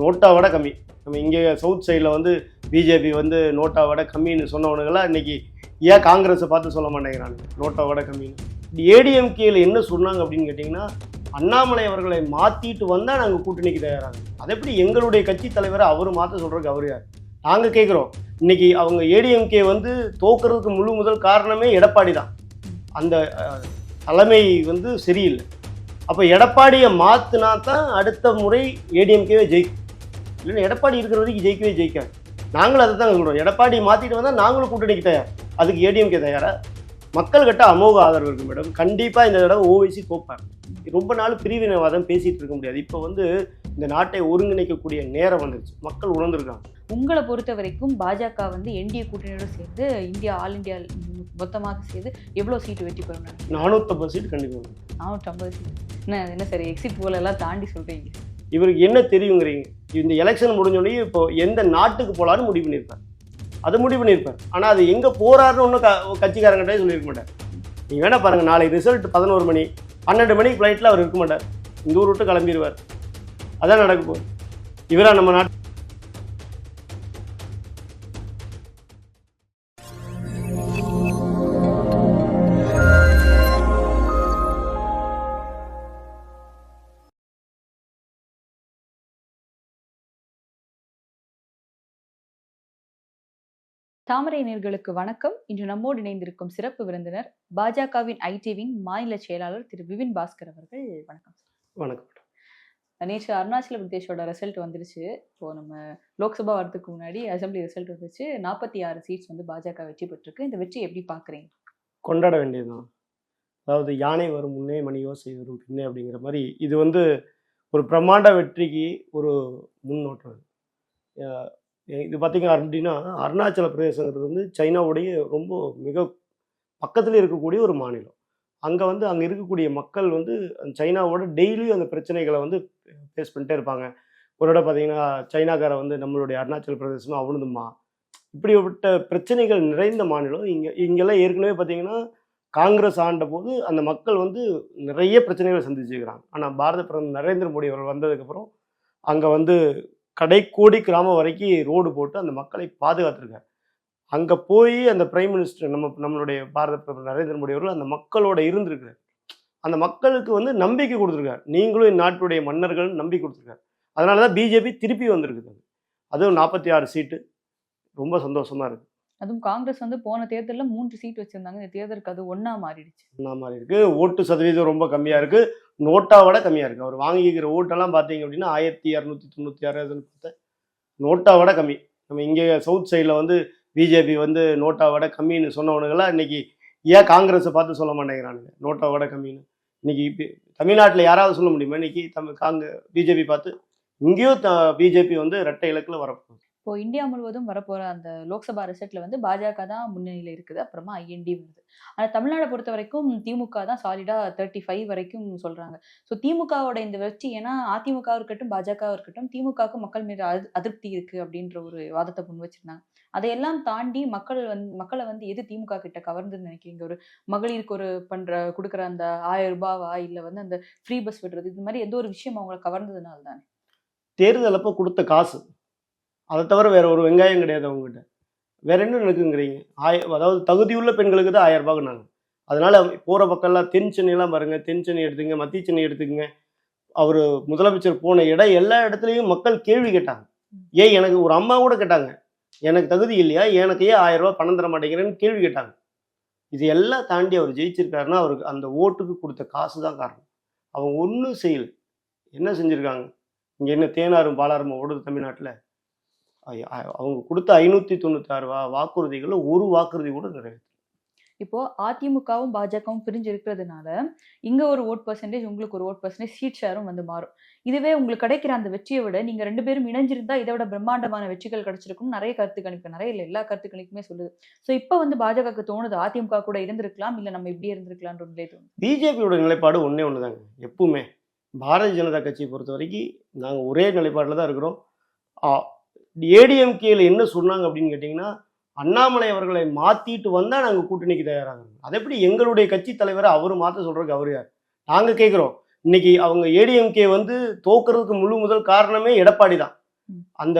NOTA விட கம்மி. நம்ம இங்கே சவுத் சைடில் வந்து பிஜேபி வந்து நோட்டா விட கம்மின்னு சொன்னவனுங்களாம் இன்னைக்கு ஏன் காங்கிரஸை பார்த்து சொல்ல மாட்டேங்கிறாங்க? நோட்டா விட கம்மின்னு. ஏடிஎம்கேயில் என்ன சொன்னாங்க அப்படின்னு கேட்டிங்கன்னா அண்ணாமலை அவர்களை மாற்றிட்டு வந்தால் நாங்கள் கூட்டணிக்கு தயாராங்க அதை எப்படி எங்களுடைய கட்சி தலைவரை அவர் மாற்ற சொல்கிறதுக்கு அவர் யார்? நாங்கள் கேட்குறோம் இன்னைக்கு அவங்க ஏடிஎம்கே வந்து தோக்குறதுக்கு முழு முதல் காரணமே எடப்பாடி தான். அந்த தலைமை வந்து சரியில்லை. அப்போ எடப்பாடியை மாற்றினா தான் அடுத்த முறை ஏடிஎம்கேவே ஜெயிக்கும். இல்லைன்னா எடப்பாடி இருக்கிற வரைக்கும் ஜெயிக்கவே ஜெயிக்காது. நாங்களும் அதை தான் சொல்கிறோம் எடப்பாடி மாற்றிட்டு வந்தால் நாங்களும் கூட்டணிக்கு தயார் அதுக்கு ஏடிஎம்கே தயாரா? மக்கள் கிட்ட அமோக ஆதரவு இருக்கு மேடம் கண்டிப்பாக இந்த தடவை ஓவைசி தோப்பார் ரொம்ப நாள் பிரிவினைவாதம் பேசிட்டு இருக்க முடியாது. இப்போ வந்து இந்த நாட்டை ஒருங்கிணைக்கக்கூடிய நேரம் வந்துருச்சு. மக்கள் உணர்ந்திருக்காங்க. உங்களை பொறுத்த வரைக்கும் பாஜக வந்து என்டிஏ கூட்டணியோட சேர்ந்து இந்தியா ஆல் இந்தியா மொத்தமாக சேர்ந்து எவ்வளோ சீட்டு வெற்றி நினைக்கிறீங்க? நானூற்றம்பது சீட் கண்டிப்பாக வரும். நானூற்றி ஐம்பது சீட் என்ன என்ன சரி எக்ஸிட் போல எல்லாம் தாண்டி சொல்றீங்க. இவருக்கு என்ன தெரியுங்கிறீங்க? இந்த எலெக்ஷன் முடிஞ்சோடனே இப்போ எந்த நாட்டுக்கு போகலான்னு முடிவு பண்ணியிருப்பார். அது முடிவு பண்ணியிருப்பார். ஆனால் அது எங்கே போகிறாருன்னு ஒன்றும் க கட்சிக்காரங்கிட்டே சொல்லியிருக்க மாட்டார். நீங்கள் வேணா பாருங்கள் நாளை ரிசல்ட் பதினோரு மணி பன்னெண்டு மணிக்கு ஃப்ளைட்டில் அவர் இருக்க மாட்டார். இந்த ஊர் விட்டு கிளம்பிடுவார் அதான் நடக்க போகுது. நம்ம நாட்டு தாமரை நேர்களுக்கு வணக்கம். இன்று நம்மோடு இணைந்திருக்கும் சிறப்பு விருந்தினர் பாஜகவின் ஐடிவின் மாநில செயலாளர் திரு விபின் பாஸ்கர் அவர்கள். வணக்கம் வணக்கம். நேற்று அருணாச்சல பிரதேஷோட ரிசல்ட் வந்துருச்சு. இப்போ நம்ம லோக்சபா வரதுக்கு முன்னாடி அசெம்பிளி ரிசல்ட் வந்துச்சு. நாற்பத்தி ஆறு சீட்ஸ் வந்து பாஜக வெற்றி பெற்றிருக்கு. இந்த வெற்றி எப்படி பாக்குறீங்க கொண்டாட வேண்டியதுதான். அதாவது யானை வரும் முன்னே மணி யோசை வரும் பின்னே அப்படிங்கிற மாதிரி இது வந்து ஒரு பிரம்மாண்ட வெற்றிக்கு ஒரு முன்னோட்டம் இது. பார்த்திங்க அப்படின்னா அருணாச்சல பிரதேசங்கிறது வந்து சைனாவுடைய ரொம்ப மிக பக்கத்தில் இருக்கக்கூடிய ஒரு மாநிலம். அங்கே வந்து அங்கே இருக்கக்கூடிய மக்கள் வந்து அந்த சைனாவோட டெய்லியும் அந்த பிரச்சனைகளை வந்து ஃபேஸ் பண்ணிட்டே இருப்பாங்க. ஒரு இடம் பார்த்தீங்கன்னா சைனாக்காரை வந்து நம்மளுடைய அருணாச்சல பிரதேசம் அவனுதுமா இப்படிப்பட்ட பிரச்சனைகள் நிறைந்த மாநிலம். இங்கே இங்கெல்லாம் ஏற்கனவே பார்த்தீங்கன்னா காங்கிரஸ் ஆண்ட போது அந்த மக்கள் வந்து நிறைய பிரச்சனைகளை சந்திச்சுக்கிறாங்க ஆனால் பாரத பிரதமர் நரேந்திர மோடி அவர்கள் வந்ததுக்கப்புறம் அங்கே வந்து கடைக்கோடி கிராமம் வரைக்கும் ரோடு போட்டு அந்த மக்களை பாதுகாத்துருக்காரு. அங்கே போய் அந்த பிரைம் மினிஸ்டர் நம்ம நம்மளுடைய பாரத பிரதமர் நரேந்திர மோடி அவர்கள் அந்த மக்களோட இருந்திருக்கிறார். அந்த மக்களுக்கு வந்து நம்பிக்கை கொடுத்துருக்காரு. நீங்களும் இந்நாட்டுடைய மன்னர்கள் நம்பிக்கை கொடுத்துருக்காரு. அதனால தான் பிஜேபி திருப்பி வந்திருக்குது. அதுவும் நாற்பத்தி ஆறு சீட்டு. ரொம்ப சந்தோஷமாக இருக்குது அதுவும் காங்கிரஸ் வந்து போன தேர்தலில் மூன்று சீட் வச்சிருந்தாங்க. இந்த தேர்தலுக்கு அது ஒன்றா மாறிடுச்சு. ஒன்றா மாதிரி இருக்கு ஓட்டு சதவீதம் ரொம்ப கம்மியா இருக்கு. நோட்டாவோட கம்மியா இருக்கு. அவர் வாங்கிக்கிற ஓட்டெல்லாம் பார்த்தீங்க அப்படின்னா ஆயிரத்தி இரநூத்தி தொண்ணூத்தி ஆறு பார்த்தேன் நோட்டாவோட கம்மி. நம்ம இங்கே சவுத் சைடில் வந்து பிஜேபி வந்து நோட்டாவோட கம்மின்னு சொன்னவனுங்கெல்லாம் இன்னைக்கு ஏன் காங்கிரஸை பார்த்து சொல்ல மாட்டேங்கிறானுங்க? நோட்டாவோட கம்மின்னு. இன்னைக்கு இப்போ தமிழ்நாட்டில் யாராவது சொல்ல முடியுமா? இன்னைக்கு தமிழ் காங்க பிஜேபி பார்த்து இங்கேயும் த பிஜேபி வந்து ரெட்டை இலக்கில் வரப்போகுது. இப்போ இந்தியா முழுவதும் வரப்போற அந்த லோக்சபா ரிசல்ட்ல வந்து பாஜக தான் முன்னணியில இருக்குது. அப்புறமா ஐஎன்டி வருது. ஆனா தமிழ்நாடை பொறுத்த வரைக்கும் திமுக தான் சாலிடா தேர்ட்டி ஃபைவ் வரைக்கும் சொல்றாங்க. ஸோ திமுகவோட இந்த வெற்றி ஏன்னா அதிமுக இருக்கட்டும் பாஜக இருக்கட்டும் திமுகவுக்கு மக்கள் மீது அதி- அதிருப்தி இருக்கு அப்படின்ற ஒரு வாதத்தை முன் வச்சிருந்தாங்க. அதையெல்லாம் தாண்டி மக்கள் வந்து மக்களை வந்து எது திமுக கிட்ட கவர்ந்துன்னு நினைக்கிறீங்க? ஒரு மகளிருக்கு ஒரு பண்ற கொடுக்குற அந்த ஆயிரம் ரூபாவா இல்ல வந்து அந்த ஃப்ரீ பஸ் விடுறது இது மாதிரி எந்த ஒரு விஷயம் அவங்களை கவர்ந்ததுனால தானே தேர்தல் அப்போ கொடுத்த காசு. அதை தவிர வேற ஒரு வெங்காயம் கிடையாது அவங்ககிட்ட. வேற என்ன நடக்குங்கிறீங்க ஆய அதாவது தகுதியுள்ள பெண்களுக்கு தான் ஆயிரம் ரூபாய்க்குனாங்க அதனால போற பக்கம்லாம் தென் சென்னையெல்லாம் பாருங்க. தென் சென்னை எடுத்துங்க மத்திய சென்னை எடுத்துக்கங்க. அவர் முதலமைச்சர் போன இடம் எல்லா இடத்துலையும் மக்கள் கேள்வி கேட்டாங்க. ஏன் எனக்கு ஒரு அம்மா கூட கேட்டாங்க. எனக்கு தகுதி இல்லையா? எனக்கு ஏன் ஆயிரம் ரூபாய் பணம் தர மாட்டேங்கிறேன்னு கேள்வி கேட்டாங்க. இது எல்லாம் தாண்டி அவர் ஜெயிச்சிருக்காருன்னா அவருக்கு அந்த ஓட்டுக்கு கொடுத்த காசு தான் காரணம். அவங்க ஒன்றும் செய்யல. என்ன செஞ்சுருக்காங்க? இங்கே என்ன தேனாரும் பாலாரும் ஓடுது தமிழ்நாட்டில்? அவங்க கொடுத்த ஐநூற்றி தொண்ணூத்தாறு வா வாக்குறுதிகளில் ஒரு வாக்குறுதி கூட நிறைவேற்ற இப்போ அதிமுகவும் பாஜகவும் பிரிஞ்சு இருக்கிறதுனால இங்க ஒரு ஓட் பர்சன்டேஜ் உங்களுக்கு ஒரு ஓட் பர்சன்டேஜ் சீட் ஷேரும் வந்து மாறும். இதுவே உங்களுக்கு கிடைக்கிற அந்த வெற்றியை விட நீங்க ரெண்டு பேரும் இணைஞ்சிருந்தா இதை விட பிரம்மாண்டமான வெற்றிகள் கிடைச்சிருக்கும் நிறைய கருத்து கணிப்பு நிறைய இல்லை எல்லா கருத்து கணிப்புமே சொல்லுது. ஸோ இப்போ வந்து பாஜகவுக்கு தோணுது அதிமுக கூட இருந்திருக்கலாம் இல்ல நம்ம இப்படியே இருந்திருக்கலாம்ன்ற நிலை பிஜேபியோட நிலைப்பாடு ஒன்றே ஒன்று எப்பவுமே பாரதிய ஜனதா கட்சியை பொறுத்த வரைக்கும் நாங்கள் ஒரே நிலைப்பாட்டில் தான் இருக்கிறோம். ஏடிஎம்கேல என்ன சொன்னாங்க அப்படின்னு கேட்டிங்கன்னா அண்ணாமலை அவர்களை மாற்றிட்டு வந்தால் நாங்கள் கூட்டணிக்கு தயாராகிறோம் அது எப்படி எங்களுடைய கட்சி தலைவரை அவர் மாற்ற சொல்கிறதுக்கு அவர் யார்? நாங்கள் கேட்குறோம் இன்னைக்கு அவங்க ஏடிஎம்கே வந்து தோக்குறதுக்கு முழு முதல் காரணமே எடப்பாடி தான். அந்த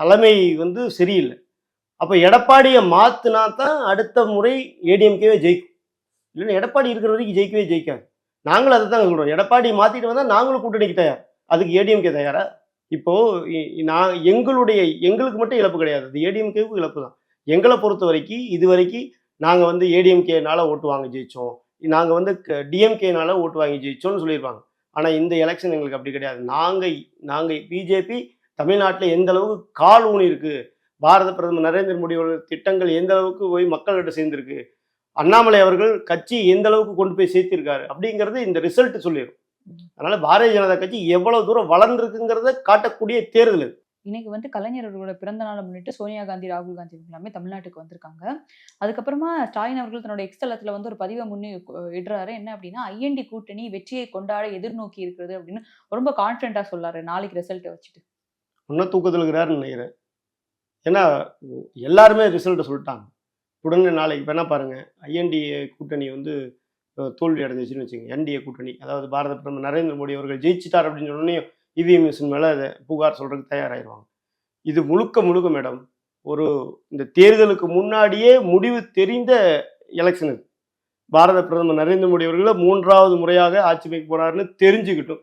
தலைமை வந்து சரியில்லை. அப்போ எடப்பாடியை மாற்றினா தான் அடுத்த முறை ஏடிஎம்கேவே ஜெயிக்கும். இல்லைன்னா எடப்பாடி இருக்கிற வரைக்கும் ஜெயிக்கவே ஜெயிக்காது. நாங்களும் அதை தான் சொல்கிறோம் எடப்பாடி மாற்றிட்டு வந்தால் நாங்களும் கூட்டணிக்கு தயார். அதுக்கு ஏடிஎம்கே தயாரா? இப்போ நான் எங்களுடைய எங்களுக்கு மட்டும் இழப்பு கிடையாது. அது ஏடிஎம்கேவுக்கு இழப்பு தான் எங்களை பொறுத்த வரைக்கும் இது வரைக்கும் நாங்கள் வந்து ஏடிஎம்கேனால ஓட்டு வாங்கி ஜெயிச்சோம். நாங்கள் வந்து டிஎம்கேனால ஓட்டு வாங்கி ஜெயிச்சோம்னு சொல்லியிருப்பாங்க. ஆனால் இந்த எலெக்ஷன் எங்களுக்கு அப்படி கிடையாது. நாங்கள் நாங்கள் பிஜேபி தமிழ்நாட்டில் எந்த அளவுக்கு கால் ஊனி இருக்கு பாரத பிரதமர் நரேந்திர மோடியோட திட்டங்கள் எந்த அளவுக்கு போய் மக்கள்கிட்ட சேர்ந்திருக்கு அண்ணாமலை அவர்கள் கட்சி எந்த அளவுக்கு கொண்டு போய் சேர்த்திருக்காரு அப்படிங்கிறது இந்த ரிசல்ட் சொல்லிடும் அதனால பாரதிய ஜனதா கட்சி எவ்வளவு தூரம் வளர்ந்துருக்குங்கிறத காட்டக்கூடிய தேர்தல் இது. இன்னைக்கு வந்து கலைஞர் அவர்களோட பிறந்த நாளை முன்னிட்டு சோனியா காந்தி ராகுல் காந்தி எல்லாமே தமிழ்நாட்டுக்கு வந்திருக்காங்க. அதுக்கப்புறமா ஸ்டாலின் அவர்கள் தன்னோட எக்ஸ்தலத்துல வந்து ஒரு பதிவை முன்னே இடுறாரு. என்ன அப்படின்னா ஐஎன்டி கூட்டணி வெற்றியை கொண்டாட எதிர்நோக்கி இருக்கிறது அப்படின்னு ரொம்ப கான்ஃபிடண்டா சொல்லாரு. நாளைக்கு ரிசல்ட்டை வச்சுட்டு. இன்னும் தூக்கத்தில் இருக்கிறாருன்னு நினைக்கிறேன். ஏன்னா எல்லாருமே ரிசல்ட்டை சொல்லிட்டாங்க. உடனே நாளைக்கு இப்போ என்ன பாருங்க. ஐஎன்டிஏ கூட்டணி வந்து தோல்வி அடைஞ்சிச்சுன்னு வச்சுங்க என்டிஏ கூட்டணி. அதாவது பாரத பிரதமர் நரேந்திர மோடி அவர்கள் ஜெயிச்சிட்டார் அப்படின்னு சொன்னோடனே இவிஎம் மிஷின் மேலே அதை புகார் சொல்றதுக்கு தயாராகிடுவாங்க இது முழுக்க முழுக்க மேடம் ஒரு இந்த தேர்தலுக்கு முன்னாடியே முடிவு தெரிந்த எலெக்ஷன் இது. பாரத பிரதமர் நரேந்திர மோடி அவர்களை மூன்றாவது முறையாக ஆட்சி அமைக்க போறாருன்னு தெரிஞ்சுக்கிட்டும்.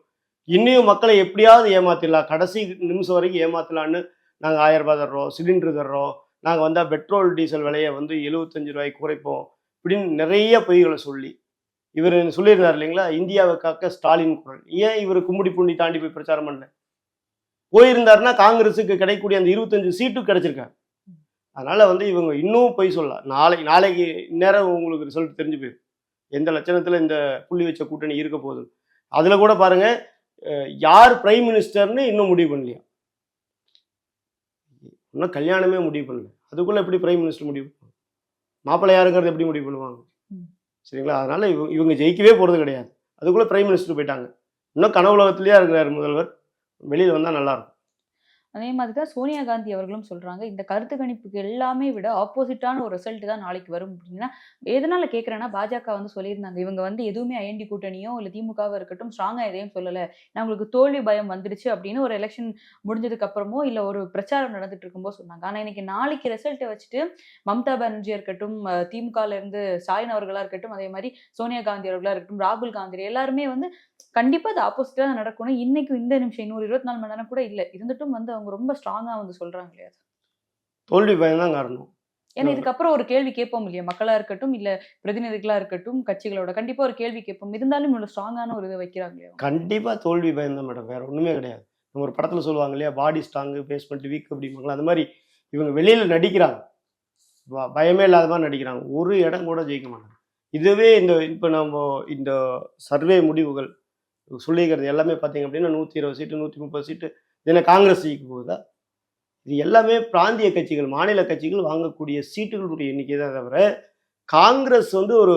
இன்னும் மக்களை எப்படியாவது ஏமாத்திடலாம். கடைசி நிமிஷம் வரைக்கும் ஏமாத்தலான்னு நாங்கள் ஆயிரம் ரூபாய் தர்றோம் சிலிண்டர் தர்றோம் நாங்கள் வந்தால் பெட்ரோல் டீசல் விலையை வந்து எழுபத்தஞ்சு ரூபாய்க்கு குறைப்போம் இப்படின்னு நிறைய பொய்களை சொல்லி இவர் சொல்லியிருந்தார் இல்லைங்களா? இந்தியாவை காக்க ஸ்டாலின் குரல். ஏன் இவர் கும்முடி பூண்டி தாண்டி போய் பிரச்சாரம் பண்ணல? போயிருந்தாருன்னா காங்கிரஸுக்கு கிடைக்கக்கூடிய அந்த இருபத்தஞ்சு சீட்டும் கிடைச்சிருக்காங்க அதனால வந்து இவங்க இன்னும் பொய் சொல்லலாம் நாளை நாளைக்கு நேரம் உங்களுக்கு ரிசல்ட் தெரிஞ்சு போயிடும் எந்த லட்சணத்தில் இந்த புள்ளி வச்ச கூட்டணி இருக்க போகுது. அதில் கூட பாருங்க யார் பிரைம் மினிஸ்டர்னு இன்னும் முடிவு பண்ணலையா? இன்னும் கல்யாணமே முடிவு பண்ணல. அதுக்குள்ள எப்படி பிரைம் மினிஸ்டர் முடிவு? மாப்பிள்ளை யாருங்கிறது எப்படி முடிவு பண்ணுவாங்க? சரிங்களா? அதனால் இவங்க இவங்க ஜெயிக்கவே போகிறது கிடையாது. அதுக்குள்ளே பிரைம் மினிஸ்டர் போயிட்டாங்க. இன்னும் கனவுலகத்திலேயே இருக்கிறார் முதல்வர். வெளியில் வந்தால் நல்லாயிருக்கும் அதே மாதிரி தான் சோனியா காந்தி அவர்களும் சொல்கிறாங்க இந்த கருத்து கணிப்புக்கு எல்லாமே விட ஆப்போசிட்டான ஒரு ரிசல்ட் தான் நாளைக்கு வரும் அப்படின்னா எதனால் கேட்குறேன்னா பாஜக வந்து சொல்லியிருந்தாங்க இவங்க வந்து எதுவுமே ஐஎன்டி கூட்டணியோ இல்லை திமுகவோ இருக்கட்டும் ஸ்ட்ராங்காக எதையும் சொல்லலை. நம்மளுக்கு தோல்வி பயம் வந்துடுச்சு அப்படின்னு ஒரு எலெக்ஷன் முடிஞ்சதுக்கு அப்புறமோ இல்லை ஒரு பிரச்சாரம் நடந்துட்டு இருக்கும்போது சொன்னாங்க. ஆனால் இன்னைக்கு நாளைக்கு ரிசல்ட்டை வச்சுட்டு மம்தா பானர்ஜி இருக்கட்டும் திமுகலேருந்து ஸ்டாலின் அவர்களாக இருக்கட்டும் அதே மாதிரி சோனியா காந்தி அவர்களாக இருக்கட்டும் ராகுல் காந்தி எல்லாருமே வந்து கண்டிப்பாக அது ஆப்போசிட்டாக தான் நடக்கணும். இன்னைக்கு இந்த நிமிஷம் இன்னொரு இருபத்தி நாலு மணி நேரம் கூட இல்லை. இருந்துட்டும் வந்து அவங்க ரொம்ப ஸ்ட்ராங்கா வந்து சொல்றாங்க இல்லையா தோல்வி பயம் தான் காரணம். ஏன்னா இதுக்கப்புறம் ஒரு கேள்வி கேட்போம் இல்லையா? மக்களா இருக்கட்டும் இல்ல பிரதிநிதிகளா இருக்கட்டும் கட்சிகளோட கண்டிப்பா ஒரு கேள்வி கேட்போம். இருந்தாலும் இவ்வளவு ஸ்ட்ராங்கான ஒரு இதை வைக்கிறாங்க இல்லையா அவங்க? கண்டிப்பா தோல்வி பயம் தான் மேடம் வேற ஒண்ணுமே கிடையாது. நம்ம ஒரு படத்துல சொல்லுவாங்க இல்லையா? பாடி ஸ்ட்ராங்கு பேஸ்மெண்ட் வீக் அப்படிம்பாங்களா அந்த மாதிரி இவங்க வெளியில நடிக்கிறாங்க. பயமே இல்லாத மாதிரி நடிக்கிறாங்க. ஒரு இடம் கூட ஜெயிக்க மாட்டாங்க. இதுவே இந்த இப்போ நம்ம இந்த சர்வே முடிவுகள் சொல்லியிருக்கிறது எல்லாமே பார்த்தீங்க அப்படின்னா நூற்றி இருபது சீட்டு நூற்றி முப்பது சீட்டு இது என்ன காங்கிரஸ் ஜெயிக்க போகுதா? இது எல்லாமே பிராந்திய கட்சிகள் மாநில கட்சிகள் வாங்கக்கூடிய சீட்டுகளுடைய எண்ணிக்கை தான் தவிர காங்கிரஸ் வந்து ஒரு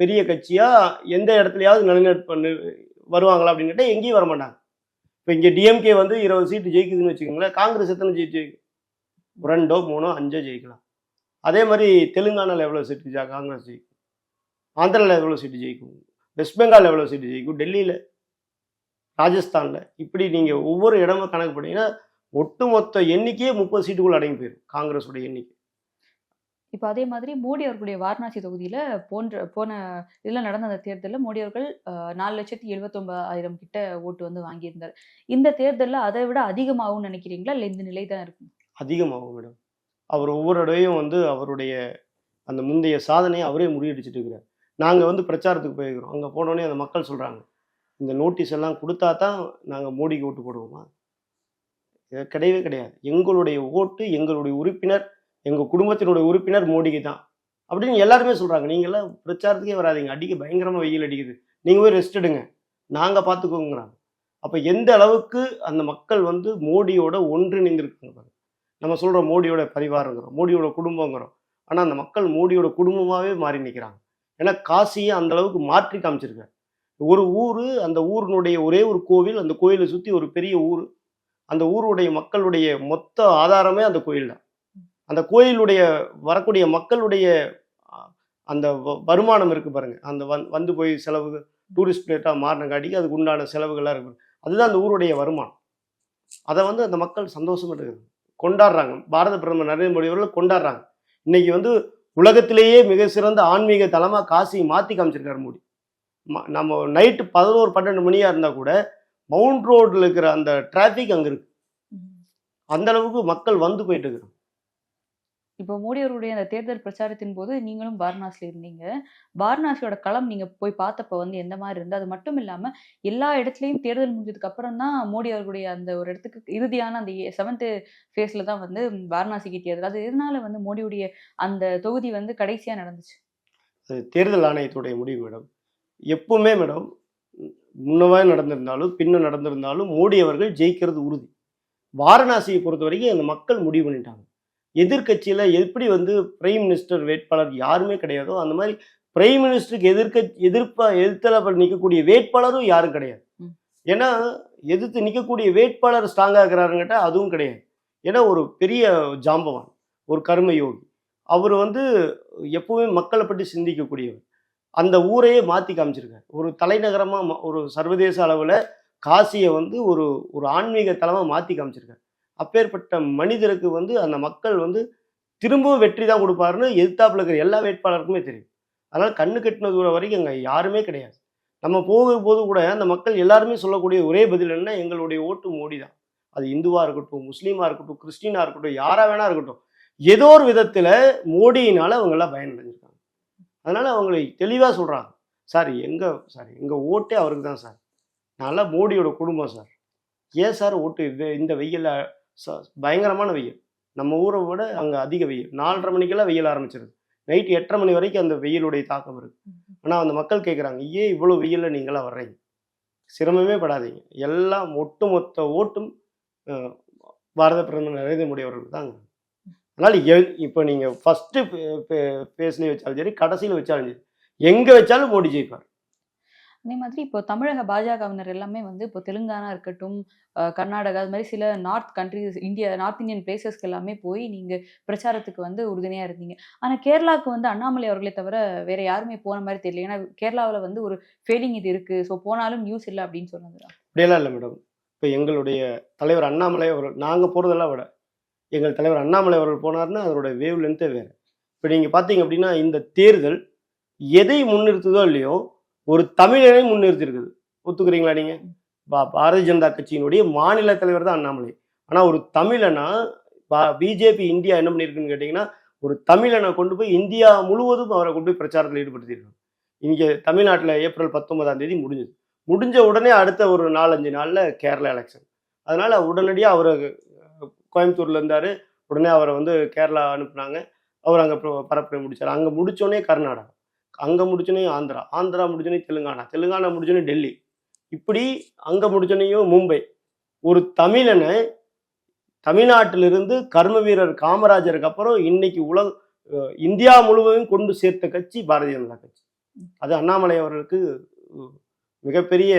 பெரிய கட்சியாக எந்த இடத்துலையாவது நிலைநிறுத்த பண்ணு வருவாங்களா அப்படின்னு கேட்டால் எங்கேயும் வர மாட்டாங்க. இப்போ இங்கே டிஎம்கே வந்து இருபது சீட்டு ஜெயிக்குதுன்னு வச்சுக்கோங்களேன் காங்கிரஸ் எத்தனை சீட்டு ஜெயிக்கும்? ரெண்டோ மூணோ அஞ்சோ ஜெயிக்கலாம். அதே மாதிரி தெலுங்கானாவில் எவ்வளோ சீட்டு ஜா காங்கிரஸ் ஜெயிக்கும். ஆந்திராவில் எவ்வளோ சீட்டு ஜெயிக்கும்? வெஸ்ட் பெங்கால் எவ்வளோ சீட்டு ஜெயிக்கும்? டெல்லியில் ராஜஸ்தானில். இப்படி நீங்கள் ஒவ்வொரு இடமும் கணக்கு பண்ணீங்கன்னா ஒட்டுமொத்த எண்ணிக்கையே முப்பது சீட்டுக்குள்ள அடங்கி போயிடும் காங்கிரஸோட எண்ணிக்கை. இப்ப அதே மாதிரி மோடி அவர்களுடைய வாரணாசி தொகுதியில போன்ற போன இதுல நடந்த அந்த தேர்தல்ல மோடி அவர்கள் நாலு லட்சத்தி எழுபத்தொன்பதாயிரம் கிட்ட ஓட்டு வந்து வாங்கியிருந்தார். இந்த தேர்தல்ல அதை விட அதிகமாகும்னு நினைக்கிறீங்களா? இல்ல இந்த நிலை தான் இருக்கும்? அதிகமாகும் மேடம். அவர் ஒவ்வொரு தடவையும் வந்து அவருடைய அந்த முந்தைய சாதனையை அவரே முறியடிச்சிட்டு இருக்கிறார். நாங்கள் வந்து பிரச்சாரத்துக்கு போயிருக்கிறோம். அங்கே போனோடனே அந்த மக்கள் சொல்கிறாங்க இந்த நோட்டீஸ் எல்லாம் கொடுத்தா தான் நாங்கள் மோடிக்கு ஓட்டு போடுவோமா? இது கிடையவே கிடையாது. எங்களுடைய ஓட்டு எங்களுடைய உறுப்பினர் எங்கள் குடும்பத்தினுடைய உறுப்பினர் மோடிக்கு தான். அப்படின்னு எல்லாருமே சொல்கிறாங்க நீங்களாம் பிரச்சாரத்துக்கே வராதீங்க. அடிக்க பயங்கரமாக வெயில் அடிக்குது. நீங்கள் போய் ரெஸ்ட் எடுங்க. நாங்கள் பார்த்துக்கோங்கிறாங்க அப்போ எந்த அளவுக்கு அந்த மக்கள் வந்து மோடியோட ஒன்றிணைந்திருக்காங்க நம்ம சொல்கிறோம் மோடியோட பரிவாரங்கிறோம் மோடியோட குடும்பங்கிறோம். ஆனால் அந்த மக்கள் மோடியோட குடும்பமாகவே மாறி நிற்கிறாங்க ஏன்னா காசியை அந்த அளவுக்கு மாற்றி காமிச்சிருக்காரு. ஒரு ஊர் அந்த ஊரினுடைய ஒரே ஒரு கோவில் அந்த கோயிலை சுற்றி ஒரு பெரிய ஊர். அந்த ஊருடைய மக்களுடைய மொத்த ஆதாரமே அந்த கோயில் தான். அந்த கோயிலுடைய வரக்கூடிய மக்களுடைய அந்த வ- வருமானம் இருக்கு பாருங்க. அந்த வந் வந்து போய் செலவு டூரிஸ்ட் பிளேட்டாக மாறினங்காட்டிக்கு அதுக்கு உண்டான செலவுகள்லாம் இருக்கு அதுதான் அந்த ஊருடைய வருமானம். அதை வந்து அந்த மக்கள் சந்தோஷமா இருக்குது கொண்டாடுறாங்க. பாரத பிரதமர் நரேந்திர மோடி அவர்கள் கொண்டாடுறாங்க. இன்னைக்கு வந்து உலகத்திலேயே மிக சிறந்த ஆன்மீக தலமாக காசியை மாற்றி காமிச்சிருக்காரு மோடி. நம்ம நைட்டு பதினோரு பன்னெண்டு மணியா இருந்தா கூட மவுண்ட் ரோட்ல இருக்கிற அந்த டிராஃபிக் அங்க இருக்கு. அந்த அளவுக்கு மக்கள் வந்து போயிட்டு இருக்காங்க. இப்போ மோடி அவருடைய அந்த தேர்தல் பிரச்சாரத்தின் போது நீங்களும் வாரணாசியில் இருந்தீங்க. வாரணாசியோட களம் நீங்க போய் பார்த்தப்ப வந்து எந்த மாதிரி இருந்து அது மட்டும் இல்லாம எல்லா இடத்துலயும் தேர்தல் முடிஞ்சதுக்கு அப்புறம் தான் மோடி அவர்களுடைய அந்த ஒரு இடத்துக்கு இறுதியான அந்த செவன்த் ஃபேஸ்ல தான் வந்து வாரணாசிக்கு தேர்தல் அது எதனால வந்து மோடியுடைய அந்த தொகுதி வந்து கடைசியா நடந்துச்சு? தேர்தல் ஆணையத்துடைய முடிவு மேடம். எப்பவுமே மேடம் முன்னவே நடந்திருந்தாலும் பின்ன நடந்திருந்தாலும் மோடி அவர்கள் ஜெயிக்கிறது உறுதி. வாரணாசியை பொறுத்த வரைக்கும் அந்த மக்கள் முடிவு பண்ணிட்டாங்க. எதிர்க்கட்சியில எப்படி வந்து பிரைம் மினிஸ்டர் வேட்பாளர் யாருமே கிடையாதோ அந்த மாதிரி பிரைம் மினிஸ்டருக்கு எதிர்க்க எதிர்ப்பா எதிர்த்தல நிற்கக்கூடிய வேட்பாளரும் யாரும் கிடையாது. ஏன்னா எதிர்த்து நிற்கக்கூடிய வேட்பாளர் ஸ்ட்ராங்கா இருக்கிறாருங்கிட்ட அதுவும் கிடையாது. ஏன்னா ஒரு பெரிய ஜாம்பவான் ஒரு கர்மயோகி. அவர் வந்து எப்பவுமே மக்களை பற்றி சிந்திக்கக்கூடியவர். அந்த ஊரையே மாற்றி காமிச்சிருக்காரு. ஒரு தலைநகரமாக ஒரு சர்வதேச அளவில் காசியை வந்து ஒரு ஒரு ஆன்மீக தலமாக மாற்றி காமிச்சிருக்காரு. அப்பேற்பட்ட மனிதருக்கு வந்து அந்த மக்கள் வந்து திரும்பவும் வெற்றி தான் கொடுப்பாருன்னு எதிர்த்தாப்புல இருக்கிற எல்லா வேட்பாளருக்குமே தெரியும். அதனால் கண்ணு கட்டின தூரம் வரைக்கும் அங்கே யாருமே கிடையாது. நம்ம போகும்போது கூட அந்த மக்கள் எல்லாருமே சொல்லக்கூடிய ஒரே பதில் என்ன எங்களுடைய ஓட்டு மோடி தான். அது இந்துவாக இருக்கட்டும் முஸ்லீமாக இருக்கட்டும் கிறிஸ்டினாக இருக்கட்டும் யாராக வேணா இருக்கட்டும். ஏதோ ஒரு விதத்தில் மோடியினால அவங்க எல்லாம் பயனடைஞ்சிருக்காங்க. அதனால அவங்களை தெளிவாக சொல்கிறாங்க சார் எங்க சார் எங்கள் ஓட்டே அவருக்கு தான் சார். நல்லா மோடியோட குடும்பம் சார். ஏன் சார் ஓட்டு இது இந்த வெயில்ல பயங்கரமான வெயில். நம்ம ஊரை விட அங்கே அதிக வெயில். நாலரை மணிக்கெல்லாம் வெயில் ஆரம்பிச்சிருது. நைட் எட்டரை மணி வரைக்கும் அந்த வெயிலுடைய தாக்கம் இருக்கு. ஆனால் அந்த மக்கள் கேட்குறாங்க ஏன் இவ்வளோ வெயிலில் நீங்களாம் வர்றீங்க? சிரமமே படாதீங்க. எல்லாம் ஒட்டுமொத்த ஓட்டும் பாரத பிரதமர் நரேந்திர மோடி அவர்களுக்கு தாங்க. அதனால் எ இப்போ நீங்கள் ஃபஸ்ட்டு பேஸ்லேயே வச்சாலும் சரி கடைசியில் வச்சாலும் சரி எங்கே வச்சாலும் மோடி ஜெயிப்பார். அதே மாதிரி இப்போ தமிழக பாஜகவினர் எல்லாமே வந்து இப்போ தெலுங்கானா இருக்கட்டும் கர்நாடகா அது மாதிரி சில north countries India north Indian பிளேசஸ்க்கு எல்லாமே போய் நீங்க பிரச்சாரத்துக்கு வந்து உறுதுணையா இருந்தீங்க. ஆனா கேரளாவுக்கு வந்து அண்ணாமலை அவர்களே தவிர வேற யாருமே போன மாதிரி தெரியல. ஏன்னா கேரளாவுல வந்து ஒரு ஃபெயிலிங் இது இருக்கு. ஸோ போனாலும் நியூஸ் இல்லை அப்படின்னு சொன்னது அப்படியெல்லாம் இல்லை மேடம் இப்போ எங்களுடைய தலைவர் அண்ணாமலை அவர்கள் நாங்கள் போகிறதெல்லாம் விட எங்கள் தலைவர் அண்ணாமலை அவர்கள் போனார்னா அதோட வேவ் லென்த்தே வேறு. இப்போ நீங்கள் பார்த்தீங்க அப்படின்னா இந்த தேர்தல் எதை முன்னிறுத்துதோ இல்லையோ ஒரு தமிழனை முன்னிறுத்திருக்குது. ஒத்துக்கிறீங்களா நீங்கள் பா பாரதிய ஜனதா கட்சியினுடைய மாநில தலைவர் தான் அண்ணாமலை. ஆனால் ஒரு தமிழனா பிஜேபி இந்தியா என்ன பண்ணியிருக்குன்னு கேட்டிங்கன்னா ஒரு தமிழனை கொண்டு போய் இந்தியா முழுவதும் அவரை கொண்டு போய் பிரச்சாரத்தில் ஈடுபடுத்திருக்காங்க இங்கே தமிழ்நாட்டில் ஏப்ரல் பத்தொன்பதாம் தேதி முடிஞ்சது. முடிஞ்ச உடனே அடுத்த ஒரு நாலஞ்சு நாளில் கேரளா எலெக்ஷன் அதனால் உடனடியாக அவரை கோயம்புத்தூரில் இருந்தார். உடனே அவரை வந்து கேரளா அனுப்புனாங்க. அவர் அங்கே பரப்புரை முடிச்சார். அங்கே முடிச்சோடனே கர்நாடகா அங்கே முடிச்சோடனே ஆந்திரா ஆந்திரா முடிச்சோடனே தெலுங்கானா தெலுங்கானா முடிச்சோடனே டெல்லி. இப்படி அங்கே முடிச்சோடனேயும் மும்பை. ஒரு தமிழனை தமிழ்நாட்டிலிருந்து கர்ம வீரர் காமராஜருக்கு அப்புறம் இன்னைக்கு உலக இந்தியா முழுவதும் கொண்டு சேர்த்த கட்சி பாரதிய ஜனதா கட்சி. அது அண்ணாமலை அவர்களுக்கு மிகப்பெரிய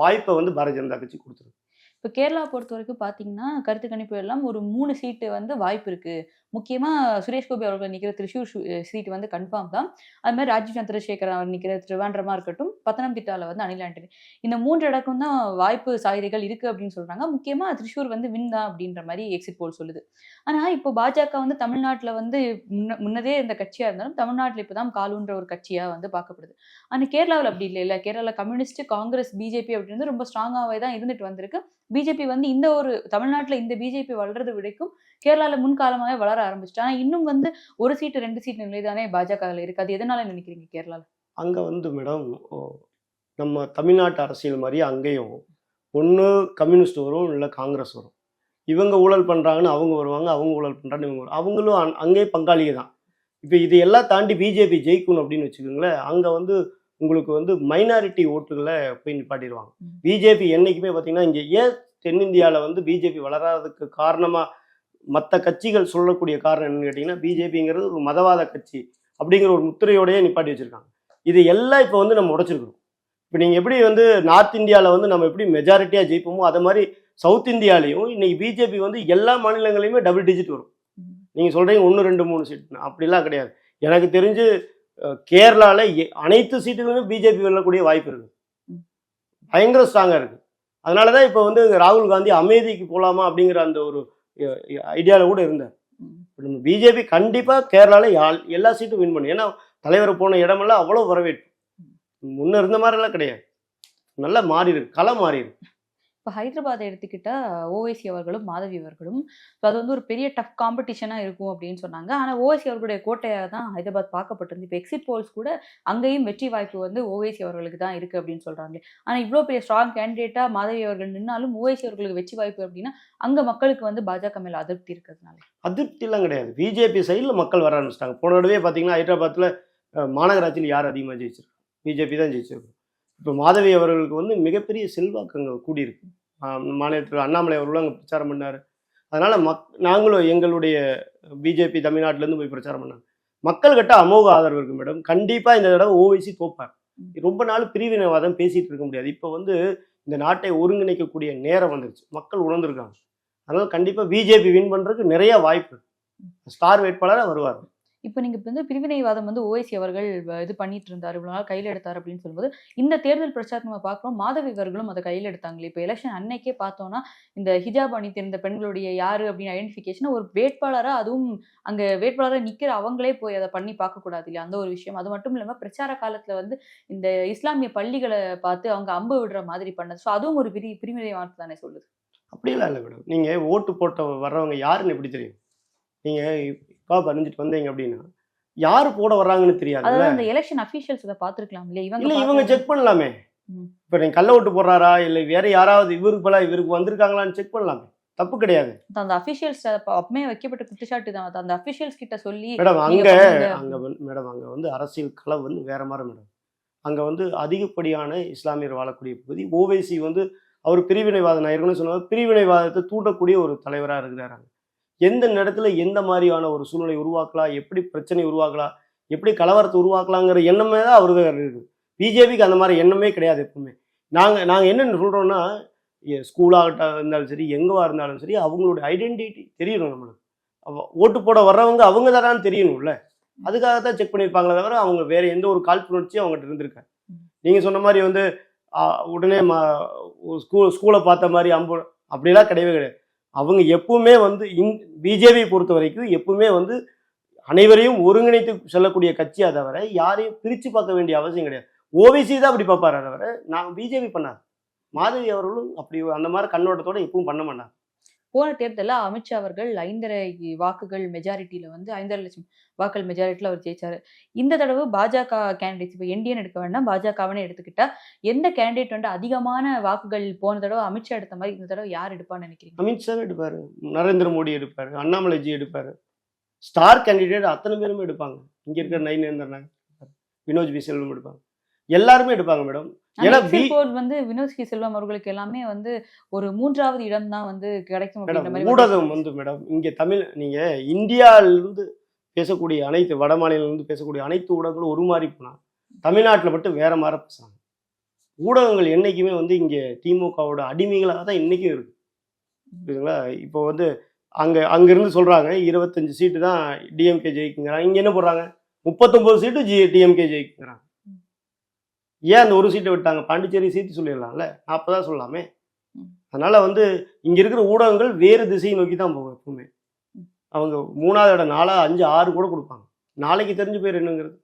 வாய்ப்பை வந்து பாரதிய ஜனதா கட்சி கொடுத்துருக்கு. இப்போ கேரளா பொறுத்த வரைக்கும் பார்த்தீங்கன்னா கருத்து கணிப்பு எல்லாம் ஒரு மூணு சீட்டு வந்து வாய்ப்பு இருக்குது முக்கியமாக சுரேஷ் கோபி அவர்கள் நிற்கிற திருச்சூர் சீட் வந்து கன்ஃபார்ம் தான். அது மாதிரி ராஜீவ் சந்திரசேகர் அவர் நிற்கிற திருவாண்டரமாக இருக்கட்டும் பத்தனம்திட்டாவில் வந்து அனில் ஆண்டனி. இந்த மூன்று இடக்கும் தான் வாய்ப்பு சாதனைகள் இருக்கு அப்படின்னு சொல்றாங்க. முக்கியமாக திருச்சூர் வந்து வின் தான் அப்படின்ற மாதிரி எக்ஸிட் போல் சொல்லுது. ஆனா இப்போ பாஜக வந்து தமிழ்நாட்டில் வந்து முன்ன முன்னதே இந்த கட்சியாக இருந்தாலும் தமிழ்நாட்டில் இப்போ தான் காலுன்ற ஒரு கட்சியாக வந்து பார்க்கப்படுது. ஆனால் கேரளாவில் அப்படி இல்லை இல்லை கேரளாவில் கம்யூனிஸ்ட் காங்கிரஸ் பிஜேபி அப்படின்னு ரொம்ப ஸ்ட்ராங்காவே தான் இருந்துட்டு வந்திருக்கு. பிஜேபி வந்து இந்த ஒரு தமிழ்நாட்டில் இந்த பிஜேபி வளர்றது விடைக்கும் கேரளால முன்காலமாவே வளர ஆரம்பிச்சிட்டு இன்னும் வந்து ஒரு சீட்டு ரெண்டு சீட் நிலைதானே பாஜக இருக்கு. அது எதனால நினைக்கிறீங்க கேரளால? அங்கே வந்து மேடம் நம்ம தமிழ்நாட்டு அரசியல் மாதிரி அங்கேயும் ஒன்று கம்யூனிஸ்ட் வரும் இல்லை காங்கிரஸ் வரும். இவங்க ஊழல் பண்ணுறாங்கன்னு அவங்க வருவாங்க அவங்க ஊழல் பண்ணுறான்னு இவங்க வரும் அவங்களும் அங்- அங்கேயே பங்காளிக தான் இப்போ இது எல்லாம் தாண்டி பிஜேபி ஜெயிக்கணும் அப்படின்னு வச்சுக்கோங்களேன் அங்கே வந்து உங்களுக்கு வந்து மைனாரிட்டி ஓட்டுகளை போய் நிப்பாட்டிடுவாங்க. பிஜேபி என்னைக்குமே பார்த்தீங்கன்னா இங்கே ஏன் தென்னிந்தியாவில் வந்து பிஜேபி வளராததுக்கு காரணமாக மற்ற கட்சிகள் சொல்லக்கூடிய காரணம் என்னன்னு கேட்டிங்கன்னா பிஜேபிங்கிறது ஒரு மதவாத கட்சி அப்படிங்கிற ஒரு முத்திரையோடயே நிப்பாட்டி வச்சிருக்காங்க. இது எல்லாம் இப்போ வந்து நம்ம உடச்சிருக்கிறோம். இப்போ நீங்கள் எப்படி வந்து நார்த் இந்தியாவில் வந்து நம்ம எப்படி மெஜாரிட்டியாக ஜெயிப்போமோ அதை மாதிரி சவுத் இந்தியாலையும் இன்னைக்கு பிஜேபி வந்து எல்லா மாநிலங்களையுமே டபுள் டிஜிட் வரும். நீங்கள் சொல்கிறீங்க ஒன்று ரெண்டு மூணு சீட் அப்படிலாம் கிடையாது. எனக்கு தெரிஞ்சு கேரளாவில் அனைத்து சீட்டுகளுமே பிஜேபி வெல்லக்கூடிய வாய்ப்பு இருக்குது பயங்கர ஸ்ட்ராங்காக இருக்குது அதனால தான் இப்போ வந்து ராகுல் காந்தி அமைதிக்கு போகலாமா அப்படிங்கிற அந்த ஒரு ஐடியாவில் கூட இருந்தார். இப்ப நம்ம பிஜேபி கண்டிப்பாக கேரளாவில் எல்லா சீட்டும் வின் பண்ணும் ஏன்னா தலைவர் போன இடமெல்லாம் அவ்வளோ வரவேற்பு. முன்ன இருந்த மாதிரிலாம் கிடையாது. நல்லா மாறி இருக்கு களம் மாறி இருக்கு இப்போ ஹைதராபாத்தை எடுத்துக்கிட்டால் ஓவைசி அவர்களும் மாதவி அவர்களும் ஸோ அது வந்து ஒரு பெரிய டஃப் காம்படிஷனாக இருக்கும் அப்படின்னு சொன்னாங்க. ஆனால் ஓவைசி அவர்களுடைய கோட்டையாக தான் ஹைதராபாத் பார்க்கப்பட்டிருந்து இப்போ எக்ஸிட் போல்ஸ் கூட அங்கேயும் வெற்றி வாய்ப்பு வந்து ஓவைசி அவர்களுக்கு தான் இருக்குது அப்படின்னு சொல்கிறாங்க ஆனால் இவ்வளோ பெரிய ஸ்ட்ராங் கேண்டிடேட்டாக மாதவி அவர்கள் நின்னாலும் ஓவைசி அவர்களுக்கு வெற்றி வாய்ப்பு அப்படின்னா அங்கே மக்களுக்கு வந்து பாஜக மேலே அதிருப்தி இருக்கிறதுனால. அதிருப்திலாம் கிடையாது. பிஜேபி சைடில் மக்கள் வர ஆரம்பிச்சிட்டாங்க. போன தடவை பார்த்தீங்கன்னா ஹைதராபாத்தில் மாநகராட்சியில் யார் அதிகமாக ஜெயிச்சிருக்கு பிஜேபி தான் ஜெயிச்சிருக்கு இப்போ மாதவி அவர்களுக்கு வந்து மிகப்பெரிய செல்வாக்கங்கள் கூடியிருக்கு. மாநிலத்தில் அண்ணாமலை அவர்களும் அங்கே பிரச்சாரம் பண்ணார். அதனால் மக் நாங்களும் எங்களுடைய பிஜேபி தமிழ்நாட்டிலேருந்து போய் பிரச்சாரம் பண்ணாங்க மக்கள்கிட்ட அமோக ஆதரவு இருக்கு மேடம். கண்டிப்பாக இந்த தடவை ஓவைசி தோப்பார். ரொம்ப நாள் பிரிவினைவாதம் பேசிகிட்டு இருக்க முடியாது. இப்போ வந்து இந்த நாட்டை ஒருங்கிணைக்கக்கூடிய நேரம் வந்துருச்சு. மக்கள் உணர்ந்திருக்காங்க. அதனால் கண்டிப்பாக பிஜேபி வின் பண்ணுறதுக்கு நிறைய வாய்ப்பு. ஸ்டார் வேட்பாளராக வருவார். இப்போ நீங்க இப்போ வந்து பிரிவினைவாதம் வந்து ஓவைசி அவர்கள் இது பண்ணிட்டு இருந்தார் இவ்வளவு நாள் கையில் எடுத்தார் அப்படின்னு சொல்லும்போது இந்த தேர்தல் பிரச்சாரம் நம்ம பார்க்குறோம். மாதவி அவர்களும் அதை கையில் எடுத்தாங்களே. இப்போ எலெக்ஷன் அன்னைக்கே பார்த்தோம்னா இந்த ஹிஜாப் அணித்திருந்த பெண்களுடைய யாரு அப்படின்னு ஐடென்டிஃபிகேஷன் ஒரு வேட்பாளரா அதுவும் அங்க வேட்பாளரா நிக்கிற அவங்களே போய் அதை பண்ணி பார்க்கக்கூடாது இல்லையா? அந்த ஒரு விஷயம். அது மட்டும் இல்லாம பிரச்சார காலத்துல வந்து இந்த இஸ்லாமிய பள்ளிகளை பார்த்து அவங்க அம்பு விடுற மாதிரி பண்ணது. ஸோ அதுவும் ஒரு பிரி பிரிவினை வார்த்தை தானே சொல்லுது. அப்படியெல்லாம் இல்லை மேடம். நீங்கள் ஓட்டு போட்ட வர்றவங்க யாருன்னு எப்படி தெரியும்? நீங்கள் இப்போ அறிஞ்சிட்டு வந்தீங்க அப்படின்னா யார் போட வர்றாங்கன்னு தெரியாது அந்த எலெக்ஷன் அஃபீஷியல்ஸ் இதை பார்த்துருக்கலாம் இல்லையா? இவங்க இல்லை இவங்க செக் பண்ணலாமே. இப்போ நீங்கள் கள்ள ஓட்டு போடுறாரா? இல்லை வேற யாராவது இவருக்கு போல இவருக்கு வந்திருக்காங்களான்னு செக் பண்ணலாமே. தப்பு கிடையாது. அந்த அபிஷியல்ஸ் அப்பமே வைக்கப்பட்ட குற்றச்சாட்டு தான். அந்த அபிஷியல்ஸ் கிட்ட சொல்லி மேடம் அங்கே. அங்கே மேடம் அங்கே வந்து அரசியல் களம் வந்து வேற மாதிரி மேடம் அங்கே வந்து அதிகப்படியான இஸ்லாமியர் வாழக்கூடிய பகுதி. ஓவைசி வந்து அவர் பிரிவினைவாத நான் ஏற்கனவே சொன்ன பிரிவினைவாதத்தை தூண்டக்கூடிய ஒரு தலைவராக இருக்கிறாரு அங்க. எந்த நேரத்தில் எந்த மாதிரியான ஒரு சூழ்நிலை உருவாக்கலாம் எப்படி பிரச்சனை உருவாக்கலாம் எப்படி கலவரத்தை உருவாக்கலாங்கிற எண்ணமே தான் அவருக்கு இருக்குது பிஜேபிக்கு அந்த மாதிரி எண்ணமே கிடையாது எப்பவுமே. நாங்கள் நாங்கள் என்னென்னு சொல்கிறோன்னா ஸ்கூலாகட்டாக இருந்தாலும் சரி எங்கேவா இருந்தாலும் சரி அவங்களோட ஐடென்டிட்டி தெரியணும் நம்மளுக்கு. ஓட்டு போட வர்றவங்க அவங்க தானான்னு தெரியணும்ல. அதுக்காக தான் செக் பண்ணியிருப்பாங்களே தவிர அவங்க வேற எந்த ஒரு காழ்ப்புணர்ச்சியும் அவங்ககிட்ட இருந்திருக்காங்க நீங்கள் சொன்ன மாதிரி வந்து உடனே ஸ்கூல் ஸ்கூலை பார்த்த மாதிரி அம்பு அப்படிலாம் கிடையவே கிடையாது. அவங்க எப்பவுமே வந்து இந் பிஜேபி பொறுத்த வரைக்கும் எப்பவுமே வந்து அனைவரையும் ஒருங்கிணைத்து செல்லக்கூடிய கட்சியாக தவிர யாரையும் பிரித்து பார்க்க வேண்டிய அவசியம் கிடையாது. ஓபிசி தான் அப்படி பார்ப்பாரே தவிர நான் பிஜேபி பண்ணார் மாதவி அவர்களும் அப்படி அந்த மாதிரி கண்ணோட்டத்தோட எப்பவும் பண்ண மாட்டாங்க. போன தேர்தலில் அமித்ஷா அவர்கள் ஐந்தரை வாக்குகள் மெஜாரிட்டியில் வந்து ஐந்தரை லட்சம் வாக்குகள் மெஜாரிட்டியில் அவர் ஜெயிச்சார். இந்த தடவை பாஜக கேண்டிடேட்ஸ் இப்போ என்டிஎன் எடுக்க வேண்டாம். பாஜகவனே எடுத்துக்கிட்டா எந்த கேண்டிடேட் வந்து அதிகமான வாக்குகள் போன தடவை அமித்ஷா எடுத்த மாதிரி இந்த தடவை யார் எடுப்பான்னு நினைக்கிறீங்க? அமித்ஷா எடுப்பாரு. நரேந்திர மோடி எடுப்பார். அண்ணாமலைஜி எடுப்பார். ஸ்டார் கேண்டிடேட் அத்தனை பேருமே எடுப்பாங்க. இங்கே இருக்கிற நைன் வினோஜ் பி செல்வம் எடுப்பாங்க. எல்லாருமே எடுப்பாங்க மேடம். ஏன்னா வந்து வினோத் கி செல்வம் அவர்களுக்கு எல்லாமே வந்து ஒரு மூன்றாவது இடம் தான் வந்து கிடைக்கும் அப்படின்ற மாதிரி ஊடகம் வந்து மேடம் இங்க தமிழ் நீங்க இந்தியாவிலிருந்து பேசக்கூடிய அனைத்து வட மாநிலத்திலிருந்து பேசக்கூடிய அனைத்து ஊடகங்களும் ஒரு மாதிரி போனா தமிழ்நாட்டில் மட்டும் வேற மாதிரி பேசுறாங்க. ஊடகங்கள் என்னைக்குமே வந்து இங்க திமுகவோட அடிமைகளாக தான் இன்னைக்கும் இருக்கு. புரியுதுங்களா? இப்போ வந்து அங்க அங்கிருந்து சொல்றாங்க இருபத்தஞ்சு சீட்டு தான் டிஎம்கே ஜெயிக்குங்கிறாங்க. இங்க என்ன போடுறாங்க? முப்பத்தொன்பது சீட்டு ஜி டிஎம்கே ஜெயிக்குங்கிறாங்க. ஏன் அந்த ஒரு சீட்டை விட்டாங்க? பாண்டிச்சேரி சீட்டு சொல்லிடலாம்ல. நாற்பதா சொல்லலாமே ம். அதனால வந்து இங்க இருக்கிற ஊடகங்கள் வேறு திசையை நோக்கி தான் போகும் எப்பவுமே. அவங்க மூணாவது இடம் நாலா அஞ்சு ஆறு கூட கொடுப்பாங்க. நாளைக்கு தெரிஞ்சு பேர் என்னங்கிறது.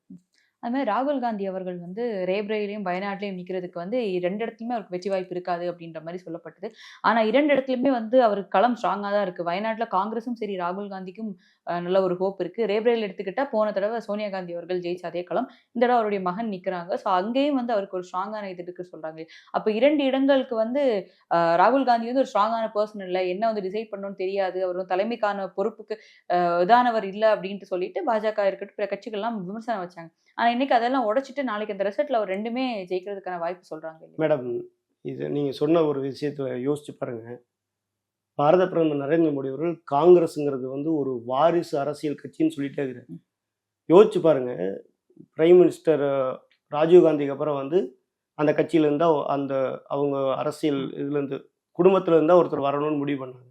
அது மாதிரி ராகுல் காந்தி அவர்கள் வந்து ரேப்ரேலியும் வயநாட்டிலையும் நிக்கிறதுக்கு வந்து ரெண்டு இடத்துலயுமே அவருக்கு வெற்றி வாய்ப்பு இருக்காது அப்படின்ற மாதிரி சொல்லப்பட்டது. ஆனா இரண்டு இடத்துலயுமே வந்து அவருக்கு களம் ஸ்ட்ராங்கா தான் இருக்கு. வயநாட்டுல காங்கிரஸும் சரி ராகுல் காந்திக்கும் நல்ல ஒரு ஹோப் இருக்கு. ரேபரேல் எடுத்துக்கிட்டா போன தடவை சோனியா காந்தி அவர்கள் ஜெயிச்ச அதே களம். இந்த தடவை அவருடைய மகன் நிக்கிறாங்க. ஸோ அங்கேயும் வந்து அவருக்கு ஒரு ஸ்ட்ராங்கான இது இருக்கு சொல்றாங்க. அப்போ இரண்டு இடங்களுக்கு வந்து ராகுல் காந்தி வந்து ஒரு ஸ்ட்ராங்கான பர்சன் இல்லை. என்ன வந்து டிசைட் பண்ணணும்னு தெரியாது. அவர் தலைமைக்கான பொறுப்புக்கு இதானவர் இல்லை அப்படின்ட்டு சொல்லிட்டு பாஜக இருக்கட்டும் பிற கட்சிகள்லாம் விமர்சனம் வச்சாங்க. ஆனா இன்னைக்கு அதெல்லாம் உடைச்சிட்டு நாளைக்கு அந்த ரிசல்ட்டில் அவர் ரெண்டுமே ஜெயிக்கிறதுக்கான வாய்ப்பு சொல்றாங்க மேடம் இது நீங்கள் சொன்ன ஒரு விஷயத்தை யோசிச்சு பாருங்க. பாரத பிரதமர் நரேந்திர மோடி அவர்கள் காங்கிரஸுங்கிறது வந்து ஒரு வாரிசு அரசியல் கட்சின்னு சொல்லிட்டே இருக்கிறார். யோசிச்சு பாருங்க பிரைம் மினிஸ்டர் ராஜீவ் காந்திக்கு அப்புறம் வந்து அந்த கட்சியில இருந்தா அந்த அவங்க அரசியல் இதுல இருந்து குடும்பத்துல இருந்தா ஒருத்தர் வரணும்னு முடிவு பண்ணாங்க.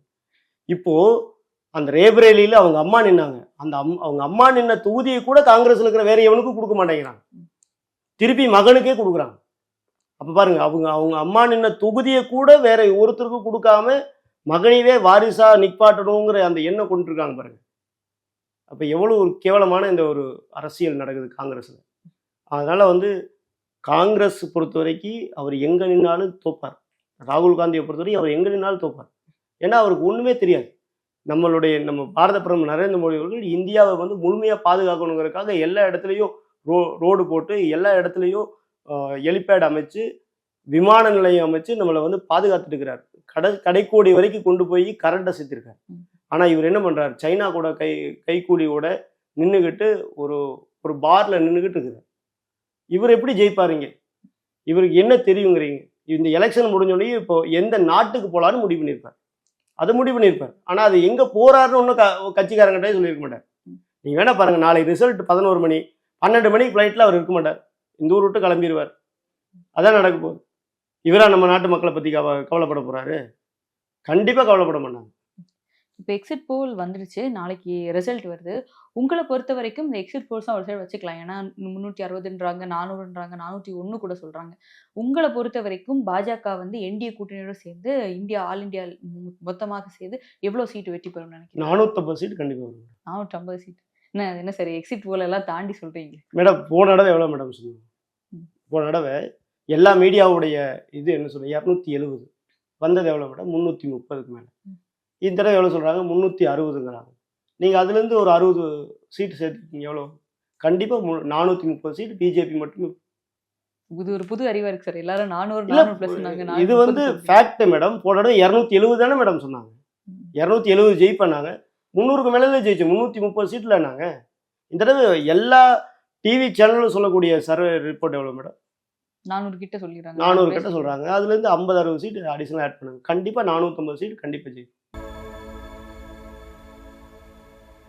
இப்போ அந்த ரேபரேலியில அவங்க அம்மா நின்னாங்க. அந்த அம் அவங்க அம்மா நின்ன தொகுதியை கூட காங்கிரஸ்ல இருக்கிற வேற எவனுக்கும் கொடுக்க மாட்டேங்கிறாங்க. திருப்பி மகனுக்கே கொடுக்குறாங்க. அப்போ பாருங்க அவங்க அவங்க அம்மா நின்ன தொகுதியை கூட வேற ஒருத்தருக்கு கொடுக்காம மகனையே வாரிசா நிப்பாட்டணுங்கிற அந்த எண்ணம் கொண்டுருக்காங்க பாருங்க. அப்போ எவ்வளோ ஒரு கேவலமான இந்த ஒரு அரசியல் நடக்குது காங்கிரஸில். அதனால வந்து காங்கிரஸ் பொறுத்த வரைக்கும் அவர் எங்கே நின்னாலும் தோப்பார். ராகுல் காந்தியை பொறுத்த வரைக்கும் அவர் எங்கே நின்னாலும் தோப்பார். ஏன்னா அவருக்கு ஒன்றுமே தெரியாது. நம்மளுடைய நம்ம பாரத பிரதமர் நரேந்திர மோடி அவர்கள் இந்தியாவை வந்து முழுமையாக பாதுகாக்கணுங்கிறதுக்காக எல்லா இடத்துலையும் ரோ ரோடு போட்டு எல்லா இடத்துலையும் ஹெலிபேட் அமைச்சு விமான நிலையம் அமைச்சு நம்மளை வந்து பாதுகாத்துட்டு இருக்கிறார். கடை கடைக்கோடி வரைக்கும் கொண்டு போய் கரண்ட்டை சேர்த்திருக்காரு. ஆனால் இவர் என்ன பண்ணுறாரு சைனா கூட கை கைக்கூலியோட நின்றுக்கிட்டு ஒரு ஒரு பாரில் நின்றுக்கிட்டு இருக்கிறார் இவர் எப்படி ஜெயிப்பாருங்க இவருக்கு என்ன தெரியுங்கிறீங்க? இந்த எலெக்ஷன் முடிஞ்சோடனே இப்போ எந்த நாட்டுக்கு போகலான்னு முடிவு பண்ணியிருப்பார். அது முடிவு பண்ணியிருப்பார். ஆனால் அது எங்கே போறாருன்னு ஒன்றும் க கட்சிக்காரங்கிட்டே சொல்லியிருக்க மாட்டார். நீங்கள் வேணா பாருங்க நாளை ரிசல்ட் பதினோரு மணி பன்னெண்டு மணிக்கு ஃப்ளைட்டில் அவர் இருக்க மாட்டார். இந்த ஊர் விட்டு கிளம்பிடுவார் அதான் நடக்க போகுது. இவரா நம்ம நாட்டு மக்களை பற்றி கவ கவலைப்பட போறாரு? கண்டிப்பாக கவலைப்பட மாட்டாங்க. இப்போ எக்ஸிட் போல் வந்துருச்சு. நாளைக்கு ரிசல்ட் வருது. உங்களை பொறுத்த வரைக்கும் இந்த எக்ஸிட் போல்ஸ் ஒரு சைடு வச்சுக்கலாம். ஏன்னா முந்நூற்றி அறுபதுன்றாங்க நானூறுன்றாங்க நானூற்றி ஒன்று கூட சொல்றாங்க. உங்களை பொறுத்த வரைக்கும் பாஜக வந்து என்டிஏ கூட்டணியோட சேர்ந்து இந்தியா ஆல் மொ- மொத்தமாக சேர்ந்து எவ்வளோ சீட்டு வெற்றி பெறும் நினைக்கிறேன் நானூற்றம்பது சீட் கண்டிப்பாக வரும். நானூற்றி ஐம்பது சீட் என்ன என்ன சரி எக்ஸிட் போல் எல்லாம் தாண்டி சொல்றீங்க. மேடம் போன தடவை எவ்வளோ மேடம் சொன்னீங்க? ம். போன தடவை எல்லா மீடியாவுடைய இது என்ன சொல்றீங்க இரநூத்தி எழுபது வந்தது எவ்வளோ மேடம் முந்நூற்றி முப்பதுக்கு மேலே. இந்த தடவை எவ்வளோ சொல்கிறாங்க முந்நூற்றி அறுபதுங்கிறாங்க. நீங்கள் அதுலேருந்து ஒரு அறுபது சீட்டு சேர்த்துருக்கீங்க. எவ்வளோ கண்டிப்பாக மு நானூற்றி முப்பது சீட்டு பிஜேபி மட்டும். இது ஒரு புது அறிவா இருக்கு சார். எல்லாரும் நானூறு இது வந்து ஃபேக்ட் மேடம் போன தடவை இரநூத்தி எழுபது தானே மேடம் சொன்னாங்க. இரநூத்தி எழுபது ஜெயிப்பேன்னாங்க முந்நூறுக்கு மேலே ஜெயிச்சோம். முந்நூற்றி முப்பது சீட்டில் நாங்கள் இந்த தடவை எல்லா டிவி சேனலும் சொல்லக்கூடிய சர்வே ரிப்போர்ட் எவ்வளோ மேடம் நானூறு கிட்ட சொல்லிடுறாங்க. நானூறு கிட்ட சொல்கிறாங்க அதுலேருந்து ஐம்பது அறுபது சீட்டு அடிஷனல் ஆட் பண்ணுங்க. கண்டிப்பாக நானூற்றம்பது சீட்டு கண்டிப்பாக ஜெயிக்கும்.